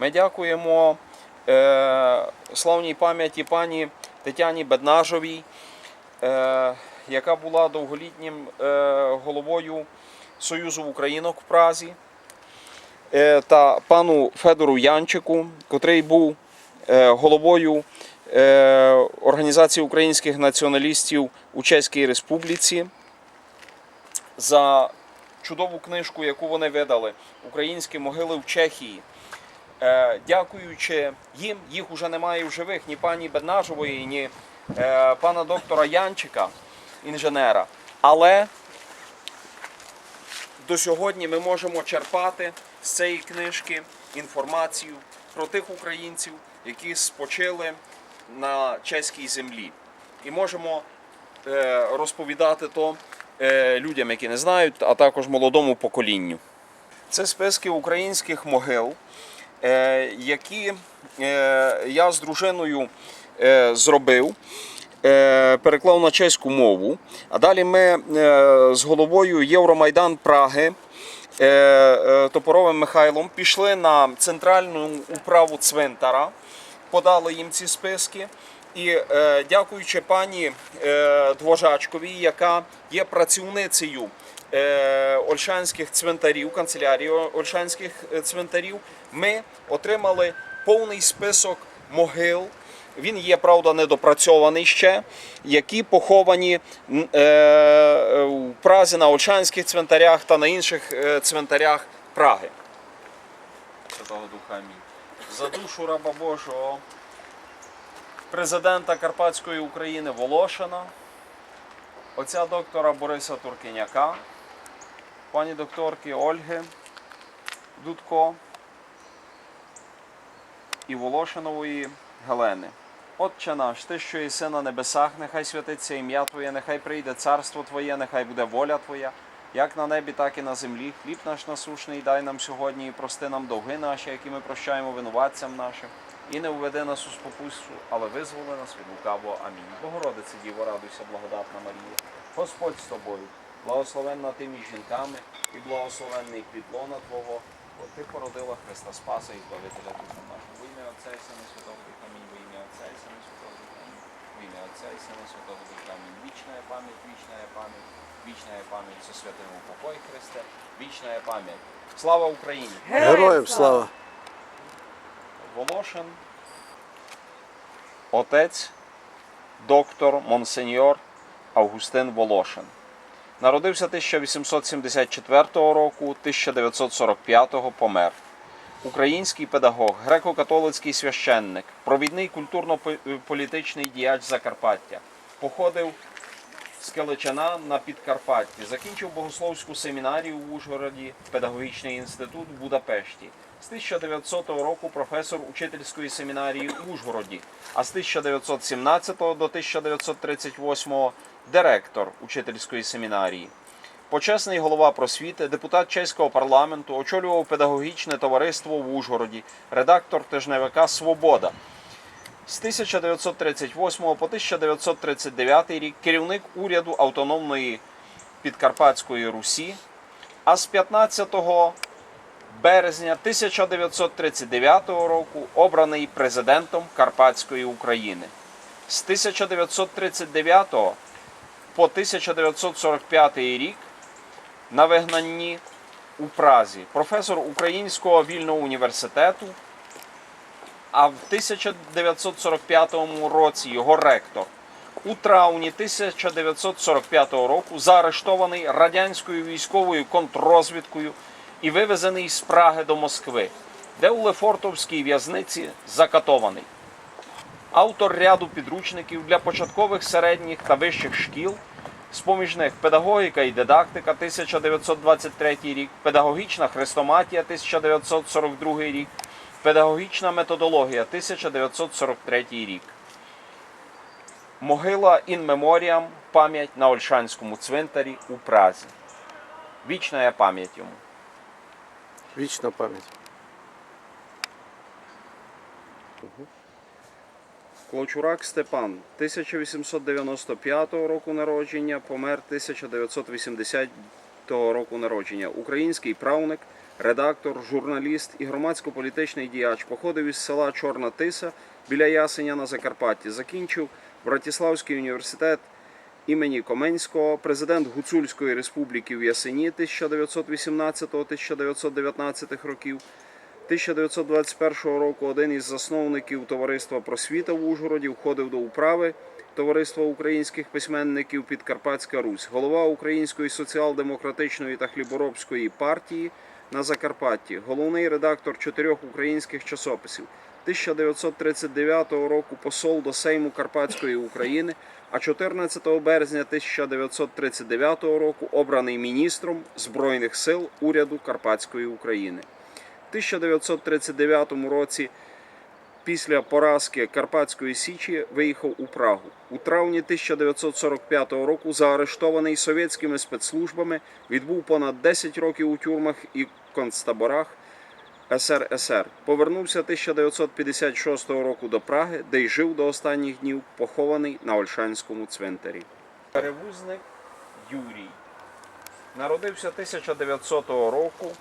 Ми дякуємо е, славній пам'яті пані Тетяні Беднажовій, е, яка була довголітнім е, головою Союзу Українок в Празі, е, та пану Федору Янчику, котрий був е, головою е, Організації українських націоналістів у Чеській Республіці за чудову книжку, яку вони видали Українські могили в Чехії. Е, Дякуючи їм, їх уже немає в живих ні пані Беднажової, ні е, пана доктора Янчика, інженера. Але до сьогодні ми можемо черпати з цієї книжки інформацію про тих українців, які спочили на чеській землі. І можемо е, розповідати то людям, які не знають, а також молодому поколінню. Це списки українських могил, які е, я з дружиною е, зробив. е, Переклав на чеську мову. А далі ми е, з головою Євромайдан Праги е, е, Топоровим Михайлом пішли на центральну управу цвинтара, подали їм ці списки. І е, дякуючи пані е, Двожачковій, яка є працівницею е, Ольшанських цвинтарів, канцелярії Ольшанських е, цвинтарів, ми отримали повний список могил. Він є, правда, недопрацьований ще, які поховані е, у Празі на Ольшанських цвинтарях та на інших е, цвинтарях Праги. Святого Духа Амінь. За душу раба Божого президента Карпатської України Волошина, отця доктора Бориса Туркіняка, пані докторки Ольги Дудко і Волошинової Гелени. Отче наш, ти, що єси на небесах, нехай святиться ім'я Твоє, нехай прийде царство Твоє, нехай буде воля Твоя, як на небі, так і на землі. Хліб наш насушний дай нам сьогодні і прости нам довги наші, які ми прощаємо винуватцям нашим. І не уведи нас у спокусу, але визволи нас від лукавого. Амінь. Богородице Діво, радуйся, благодатна Марія. Господь з тобою, благословенна ти між жінками, і благословенний плід лона Твого, бо ти породила Христа Спаса і Збавителя Духа нашого. Во ім'я Отця і Сина Святого Духа Амінь. Во ім'я Отця і Сина Святого Духа Амінь. Во ім'я Отця і Сина Святого Духа Амінь. Вічна є пам'ять, вічна є пам'ять, вічна є пам'ять со святим упокой Христе, вічна є пам'ять. Слава Україні! Героям слава! Волошин, отець, доктор, монсеньор Августин Волошин. Народився 1874 року, 1945 помер. Український педагог, греко-католицький священник, провідний культурно-політичний діяч Закарпаття. Походив з Келичана на Підкарпатті. Закінчив богословську семінарію в Ужгороді, педагогічний інститут в Будапешті. З 1900 року професор учительської семінарії в Ужгороді, а з 1917 до 1938 директор учительської семінарії. Почесний голова просвіти, депутат чеського парламенту, очолював педагогічне товариство в Ужгороді, редактор тижневика Свобода. З 1938 по 1939 рік керівник уряду Автономної Підкарпатської Русі, а з 15 березня 1939 року обраний президентом Карпатської України. З 1939 по 1945 рік на вигнанні у Празі професор Українського вільного університету, а в 1945 році його ректор. У травні 1945 року заарештований радянською військовою контррозвідкою і вивезений з Праги до Москви, де у Лефортовській в'язниці закатований. Автор ряду підручників для початкових середніх та вищих шкіл, з-поміж них педагогіка і дидактика 1923 рік, педагогічна хрестоматія 1942 рік, педагогічна методологія 1943 рік. Могила in memoriam, пам'ять на Ольшанському цвинтарі у Празі. Вічна пам'ять йому. Вічна пам'ять. Клочурак Степан 1895 року народження, помер 1980 року народження. Український правник, редактор, журналіст і громадсько-політичний діяч. Походив із села Чорна Тиса біля Ясеня на Закарпатті. Закінчив Братиславський університет імені Коменського, президент Гуцульської республіки в Ясені 1918-1919 років. 1921 року один із засновників товариства Просвіта в Ужгороді входив до управи Товариства українських письменників Підкарпатська Русь, голова Української соціал-демократичної та хліборобської партії на Закарпатті, головний редактор чотирьох українських часописів. 1939 року посол до Сейму Карпатської України, а 14 березня 1939 року обраний міністром Збройних сил уряду Карпатської України. В 1939 році після поразки Карпатської Січі виїхав у Прагу. У травні 1945 року заарештований совєтськими спецслужбами, відбув понад 10 років у тюрмах і концтаборах СРСР. Повернувся 1956 року до Праги, де й жив до останніх днів, похований на Ольшанському цвинтарі. Перевузник Юрій народився 1900 року.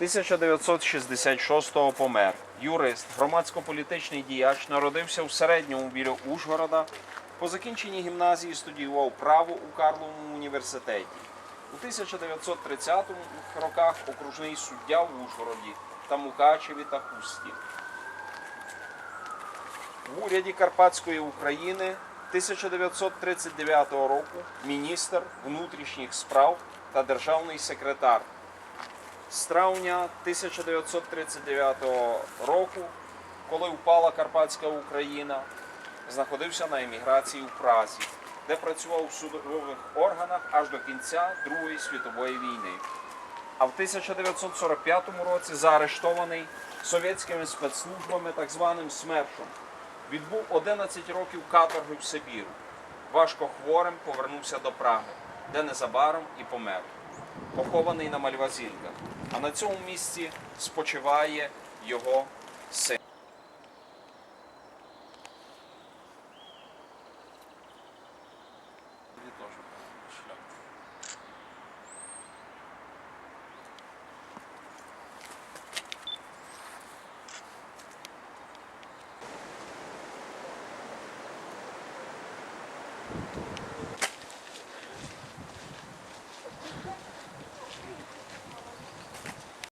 1966-го помер. Юрист, громадсько-політичний діяч, народився в середньому біля Ужгорода. По закінченні гімназії студіював право у Карловому університеті. У 1930 роках окружний суддя в Ужгороді та Мукачеві та Хусті. В уряді Карпатської України 1939 року міністр внутрішніх справ та державний секретар з травня 1939 року, коли впала Карпатська Україна, знаходився на еміграції в Празі, де працював в судових органах аж до кінця Другої світової війни. А в 1945 році заарештований совєтськими спецслужбами так званим СМЕРШом. Відбув 11 років каторги в Сибіру. Важко хворим повернувся до Праги, де незабаром і помер похований на Мальвазінках. А на цьому місці спочиває його син. punto.